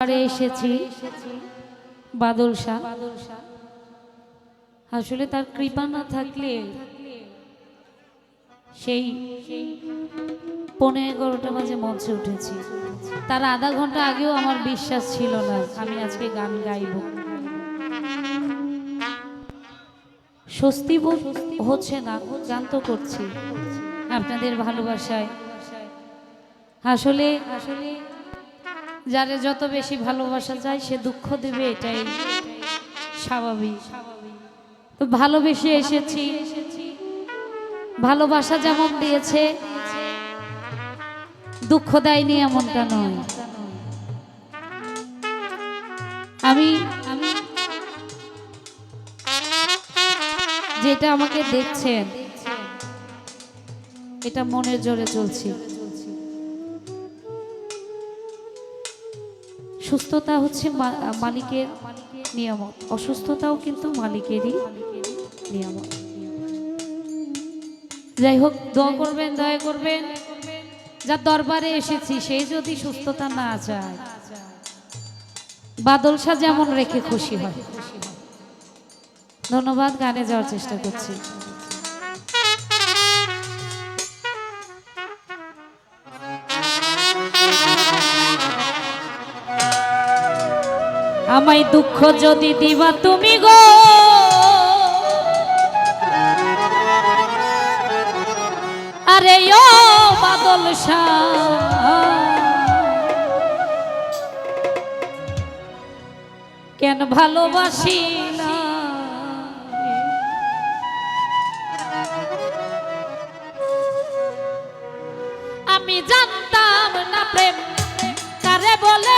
দরবারে এসেছি। বাদল শাহ। আসলে তার কৃপা না থাকলে সেই পনেরো এগারোটা বাজে মঞ্চে উঠেছি। তার আধা ঘণ্টা আগেও আমার বিশ্বাস ছিল না, আমি আজকে গান গাইব। স্বস্তি বোধ হচ্ছে না, গান তো করছি। আপনাদের ভালোবাসায়। আসলে আসলে যারে যত বেশি ভালোবাসা যায় সে দুঃখ দেবে, এটাই স্বাভাবিক। তো ভালোবেসে এসেছি। ভালোবাসা যেমন দিয়েছে, দুঃখ দেয়নি এমনটা নয়। আমি আমি যেটা আমাকে দেখছেন, এটা মনের জোরে চলছি। সুস্থতা হচ্ছে মালিকের নিয়ামত, অসুস্থতাও কিন্তু মালিকেরই নিয়ামত। যাই হোক, দোয়া করবেন, দয়া করবেন। যার দরবারে এসেছি, সে যদি সুস্থতা না চায় বাদলসা যেমন রেখে খুশি হয়। ধন্যবাদ, গানে যাওয়ার চেষ্টা করছি। আমায় দুঃখ যদি দিবা তুমি গো। আরে ও বাদল কেন ভালোবাসি না? আমি জানতাম না প্রেম, কারে বলে?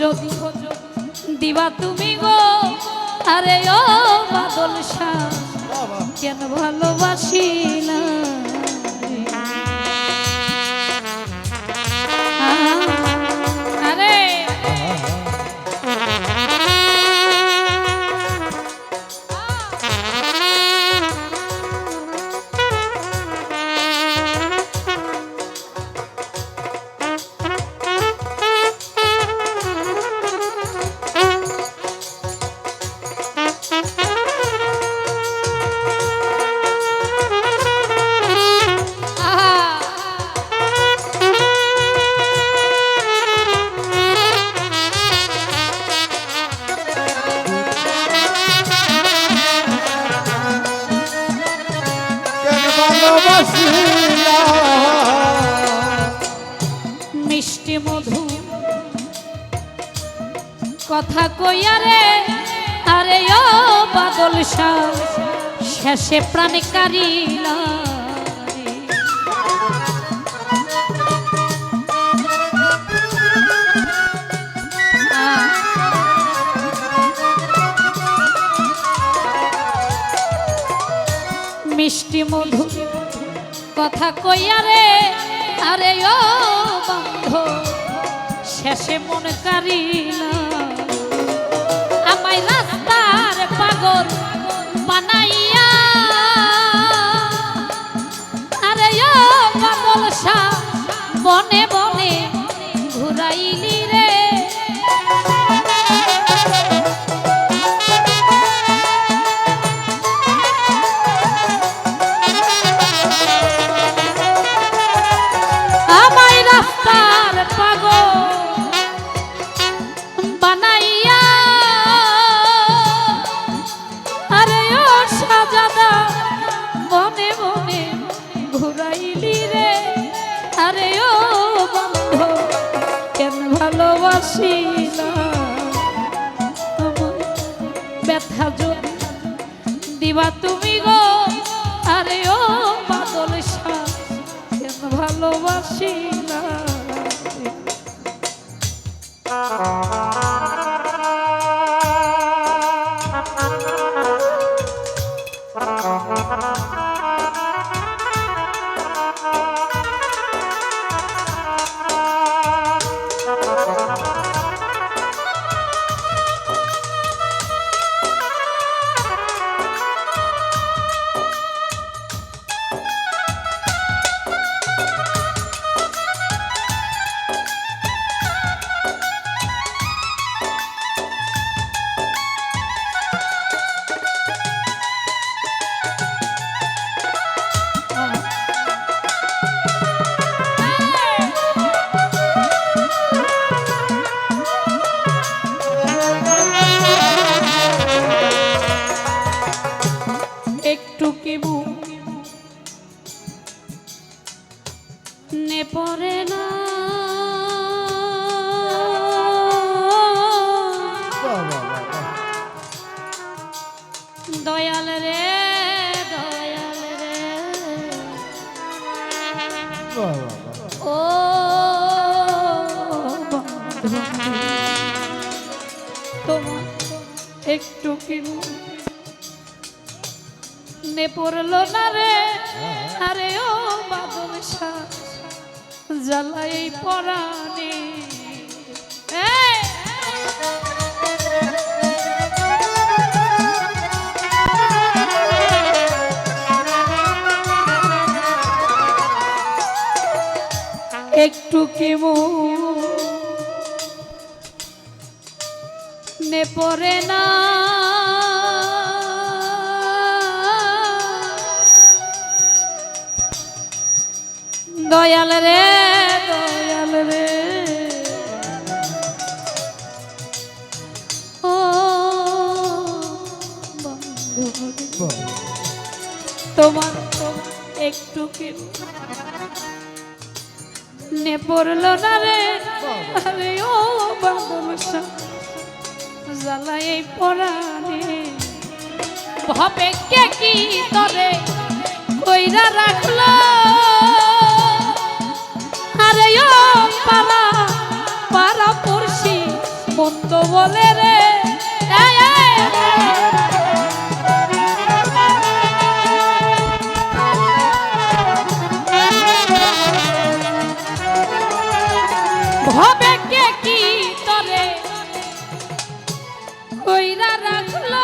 যদি দিবা তুমি গো। আরে ও বাদল শাহ কেন ভালোবাসি না শাহ শেষে প্রাণে কারিলা মিষ্টি মধু কথা কইয়া রে, আরে ও বন্ধ, শেষে মনে কারিলা না আমায় ব্যথা যদি দিবা তুমি গো আরে ও বাদল কেন ভালোবাসি? নে পড়ে না। দয়াল রে দয়াল রে। ও তোমার একটু কি নে পড়ল না রে, আরে ও বাদল শাহ। জ্বালাই এই! একটু কি নে পড়ে না। দয়াল রে দয়াল রে। ও তোমার একটু নে পড়ল না রে? আরে ও বাদল জ্বালাই পরাণে। ভবে কে কি তরে কইরা রাখল? বলে রে। এই, কে তরে? কইরা রাখল।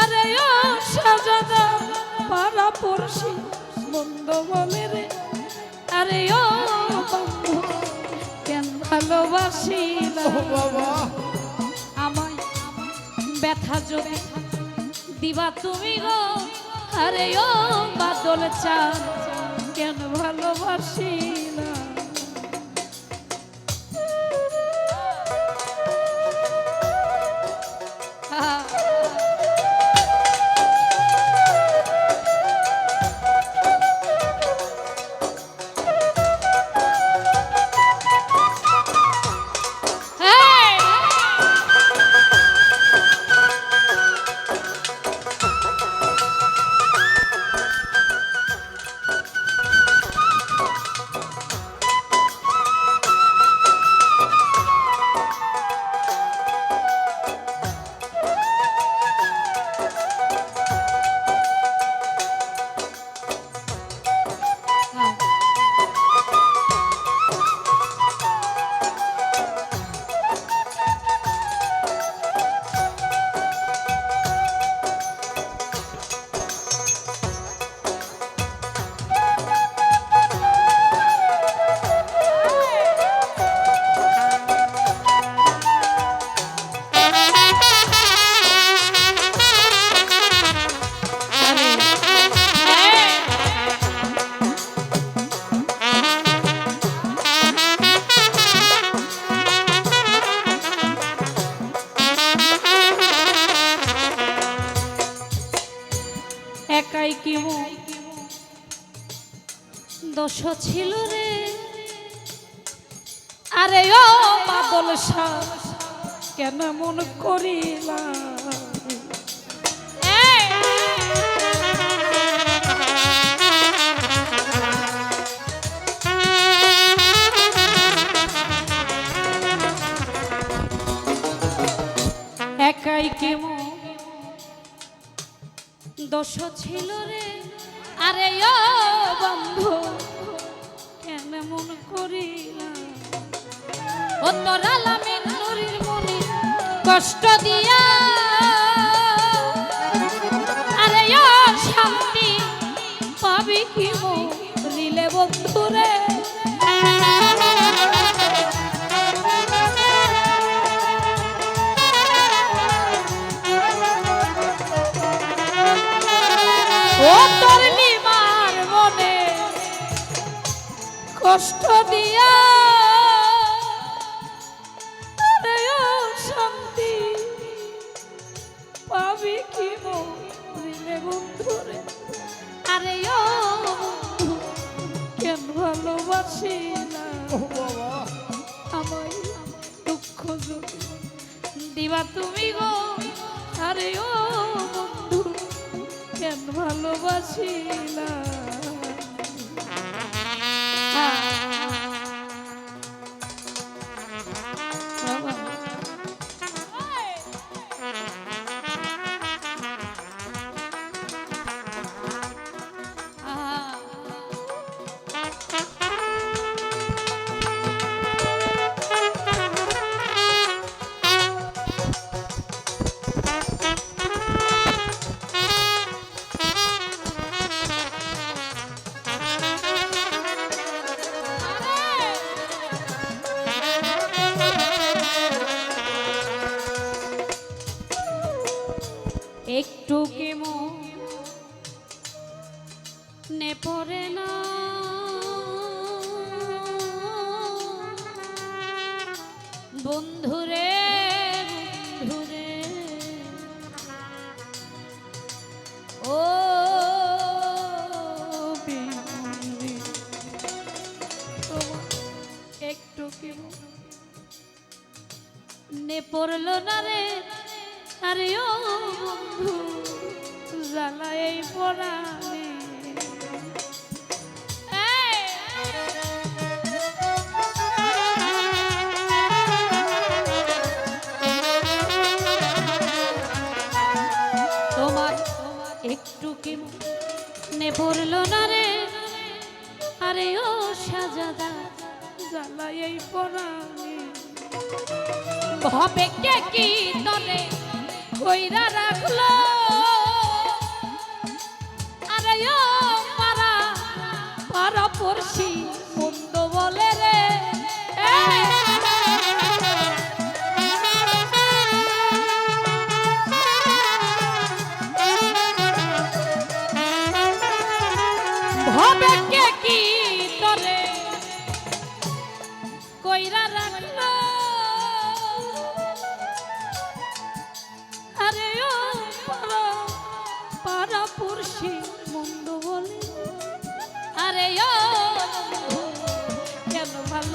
আরে ও সাজাদা পাড়া পড়শি রে। আরে ও কেন ভালোবাসি না আমায় ব্যথা যদি দিবা তুমি গো আরে ও বাদল চান কেন ভালোবাসি? দোষ ছিল রে। আরে ও বাদল কেন মন করিলাম একাই কেমন দোষ ছিল রে? আরে ও বন্ধু মন করিলাম। নুরির মনে কষ্ট দিয়া। আরে শান্তি পাবি কি মরিলে বন্ধু কষ্ট দিয়া শান্তি পাবি কি মরিলে বন্ধুরে? আরে ও কেন ভালোবাসি না? আমায় দুঃখ দিবা তুমি গো আরে ও বন্ধু কেন ভালোবাসি না? 啊 বন্ধুরে ভবে কে কি তলে কইরা রাখল। আরে ও পারা পারা পড়ছি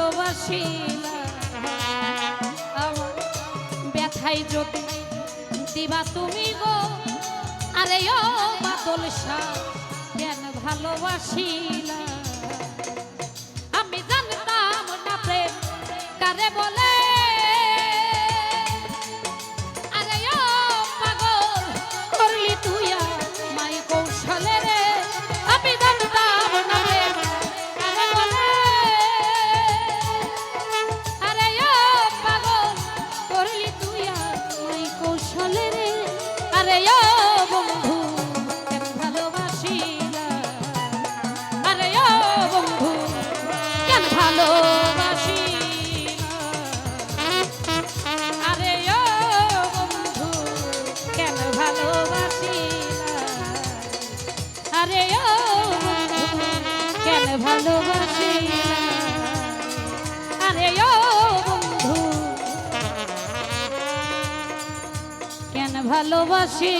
ভালোবাসি আমার ব্যথাই যদি দিবা তুমি গো, আরে ও বাদল শাহ কেন ভালোবাসি না আমি জানতাম না প্রেম কারে বলে ভালোবাসি।